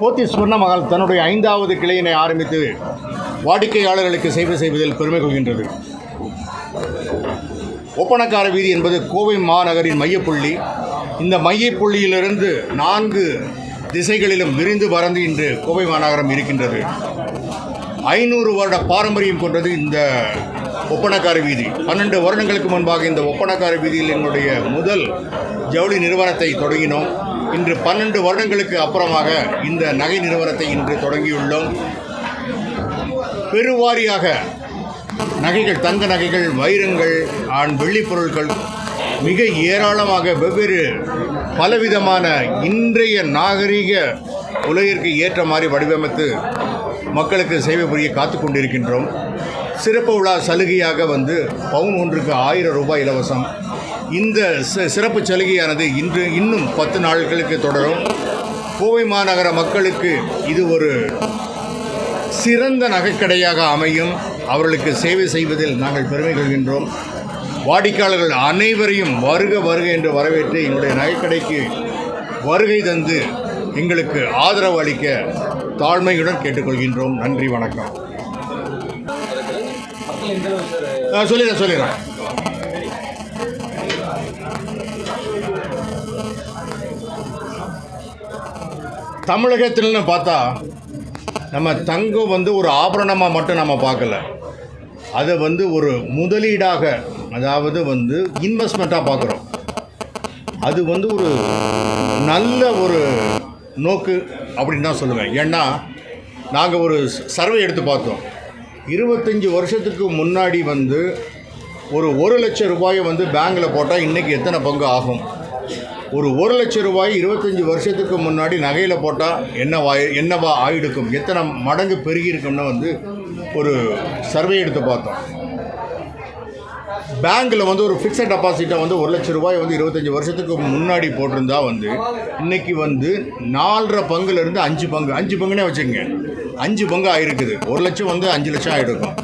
போத்தி சுவர்ணமகால் தன்னுடைய ஐந்தாவது கிளையினை ஆரம்பித்து வாடிக்கையாளர்களுக்கு சேவை செய்வதில் பெருமை கொள்கின்றது. ஒப்பனக்கார வீதி என்பது கோவை மாநகரின் மையப்புள்ளி. இந்த மையப்புள்ளியிலிருந்து நான்கு திசைகளிலும் விரிந்து பறந்து இன்று கோவை மாநகரம் இருக்கின்றது. ஐநூறு வருட பாரம்பரியம் கொண்டது இந்த ஒப்பனக்கார வீதி. பன்னெண்டு வருடங்களுக்கு முன்பாக இந்த ஒப்பனக்கார வீதியில் என்னுடைய முதல் ஜவுளி நிறுவனத்தை தொடங்கினோம். இன்று பன்னெண்டு வருடங்களுக்கு அப்புறமாக இந்த நகை நிறுவனத்தை இன்று தொடங்கியுள்ளோம். பெருவாரியாக நகைகள் தங்க நகைகள் வைரங்கள் ஆண் வெள்ளி பொருட்கள் மிக ஏராளமாக வெவ்வேறு பலவிதமான இன்றைய நாகரிக உலகிற்கு ஏற்ற மாதிரி வடிவமைத்து மக்களுக்கு சேவை புரிய காத்து கொண்டிருக்கின்றோம். சிறப்பு விழா சலுகையாக வந்து பவுன் ஒன்றுக்கு ஆயிரம் ரூபாய் இலவசம். இந்த சிறப்பு சலுகையானது இன்று இன்னும் பத்து நாட்களுக்கு தொடரும். கோவை மாநகர மக்களுக்கு இது ஒரு சிறந்த நகைக்கடையாக அமையும். அவர்களுக்கு சேவை செய்வதில் நாங்கள் பெருமை கொள்கின்றோம். வாடிக்கையாளர்கள் அனைவரையும் வருக வருக என்று வரவேற்று எங்களுடைய நகைக்கடைக்கு வருகை தந்து எங்களுக்கு ஆதரவு அளிக்க தாழ்மையுடன் கேட்டுக்கொள்கின்றோம். நன்றி வணக்கம். சொல்லிடுறேன் சொல்லிடுறேன். தமிழகத்தில்னு பார்த்தா நம்ம தங்கம் வந்து ஒரு ஆபரணமாக மட்டும் நம்ம பார்க்கல. அதை வந்து ஒரு முதலீடாக அதாவது வந்து இன்வெஸ்ட்மெண்ட்டாக பார்க்குறோம். அது வந்து ஒரு நல்ல ஒரு நோக்கு அப்படின்னு தான் சொல்லுவேன். ஏன்னா நாங்கள் ஒரு சர்வே எடுத்து பார்த்தோம். இருபத்தஞ்சி வருஷத்துக்கு முன்னாடி வந்து ஒரு ஒரு லட்சம் ரூபாயை வந்து பேங்கில் போட்டால் இன்றைக்கி எத்தனை பங்கு ஆகும்? ஒரு ஒரு லட்சம் ரூபாய் இருபத்தஞ்சி வருஷத்துக்கு முன்னாடி நகையில் போட்டால் என்னவா என்னவா ஆயிடுக்கும் எத்தனை மடங்கு பெருகியிருக்கும்னு வந்து ஒரு சர்வே எடுத்து பார்த்தோம். பேங்க்கில் வந்து ஒரு ஃபிக்ஸட் டெபாசிட்டை வந்து ஒரு லட்சம் ரூபாய் வந்து இருபத்தஞ்சி வருஷத்துக்கு முன்னாடி போட்டிருந்தா வந்து இன்னைக்கு வந்து நாலரை பங்குலேருந்து அஞ்சு பங்கு. அஞ்சு பங்குனே வச்சுக்கோங்க. அஞ்சு பங்கு ஆகிருக்குது ஒரு லட்சம் வந்து அஞ்சு லட்சம் ஆகிருக்கும்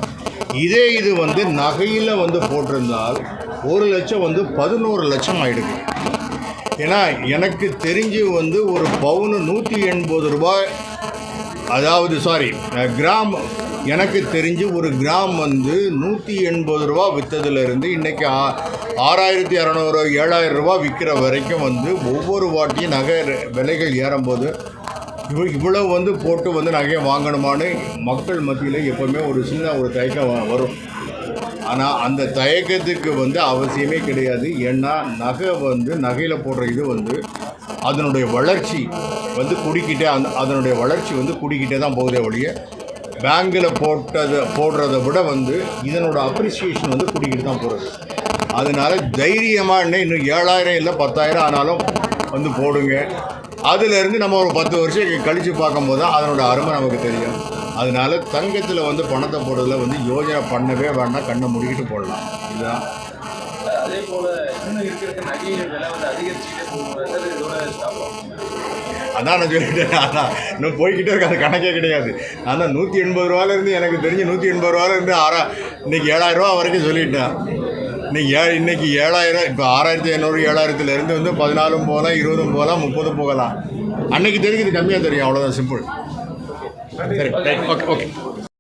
இதே இது வந்து நகையில் வந்து போட்டிருந்தால் ஒரு லட்சம் வந்து பதினோரு லட்சம் ஆகிடுது ஏன்னா எனக்கு தெரிஞ்சு வந்து ஒரு பவுனு நூற்றி எண்பது ரூபாய் அதாவது சாரி கிராம் எனக்கு தெரிஞ்சு ஒரு கிராம் வந்து நூற்றி எண்பது ரூபா விற்றதுலேருந்து இன்றைக்கி ஆ ஆறாயிரத்தி இரநூறு ஏழாயிரம் ரூபா விற்கிற வரைக்கும் வந்து ஒவ்வொரு வாட்டியும் நகை விலைகள் ஏறும்போது இவ்வளோ இவ்வளோ வந்து போட்டு வந்து நகையை வாங்கணுமான்னு மக்கள் மத்தியில் எப்போவுமே ஒரு சின்ன ஒரு தயக்கம் வ- வரும். ஆனால் அந்த தயக்கத்துக்கு வந்து அவசியமே கிடையாது. ஏன்னா நகை வந்து நகையில் போடுற இது வந்து அதனுடைய வளர்ச்சி வந்து குடிக்கிட்டே அந்த அதனுடைய வளர்ச்சி வந்து குடிக்கிட்டே தான் போகுதே ஒழிய பேங்கில் போட்டதை போடுறத விட வந்து இதனோட அப்ரிசியேஷன் வந்து குடிக்கிட்டு தான் போகிறது அதனால் தைரியமாக இன்னும் இன்னும் ஏழாயிரம் இல்லை பத்தாயிரம் ஆனாலும் வந்து போடுங்க. அதுலேருந்து நம்ம ஒரு பத்து வருஷம் கழித்து பார்க்கும்போது தான் அதனோட அருமை நமக்கு தெரியும். அதனால தங்கத்தில் வந்து பணத்தை போடுறதுல வந்து யோஜனை பண்ணவே வேண்டாம் கண்ணை முடிக்கிட்டு போடலாம். இதுதான். அதே போல இன்னும் விலை வந்து அதிகரிச்சுக்கிட்டே இதோட அதான் நான் சொல்லிட்டேன். அதான். இன்னும் போய்கிட்டே இருக்கு. அது கணக்கே கிடையாது. ஆனால் நூற்றி எண்பது ரூபாலேருந்து எனக்கு தெரிஞ்சு நூற்றி எண்பது ரூபாலேருந்து ஆறா இன்னைக்கு ஏழாயிரம் ரூபா வரைக்கும் சொல்லிட்டேன். இன்னைக்கு ஏ இன்னைக்கு ஏழாயிரம் இப்போ ஆறாயிரத்தி ஐநூறு ஏழாயிரத்துலேருந்து வந்து பதினாலும் போகலாம் இருபதும் போகலாம் முப்பதும் போகலாம். அன்னைக்கு தெரிஞ்சு இது கம்மியாக தெரியும் அவ்வளோதான் சிம்பிள் சரி ஓகே ஓகே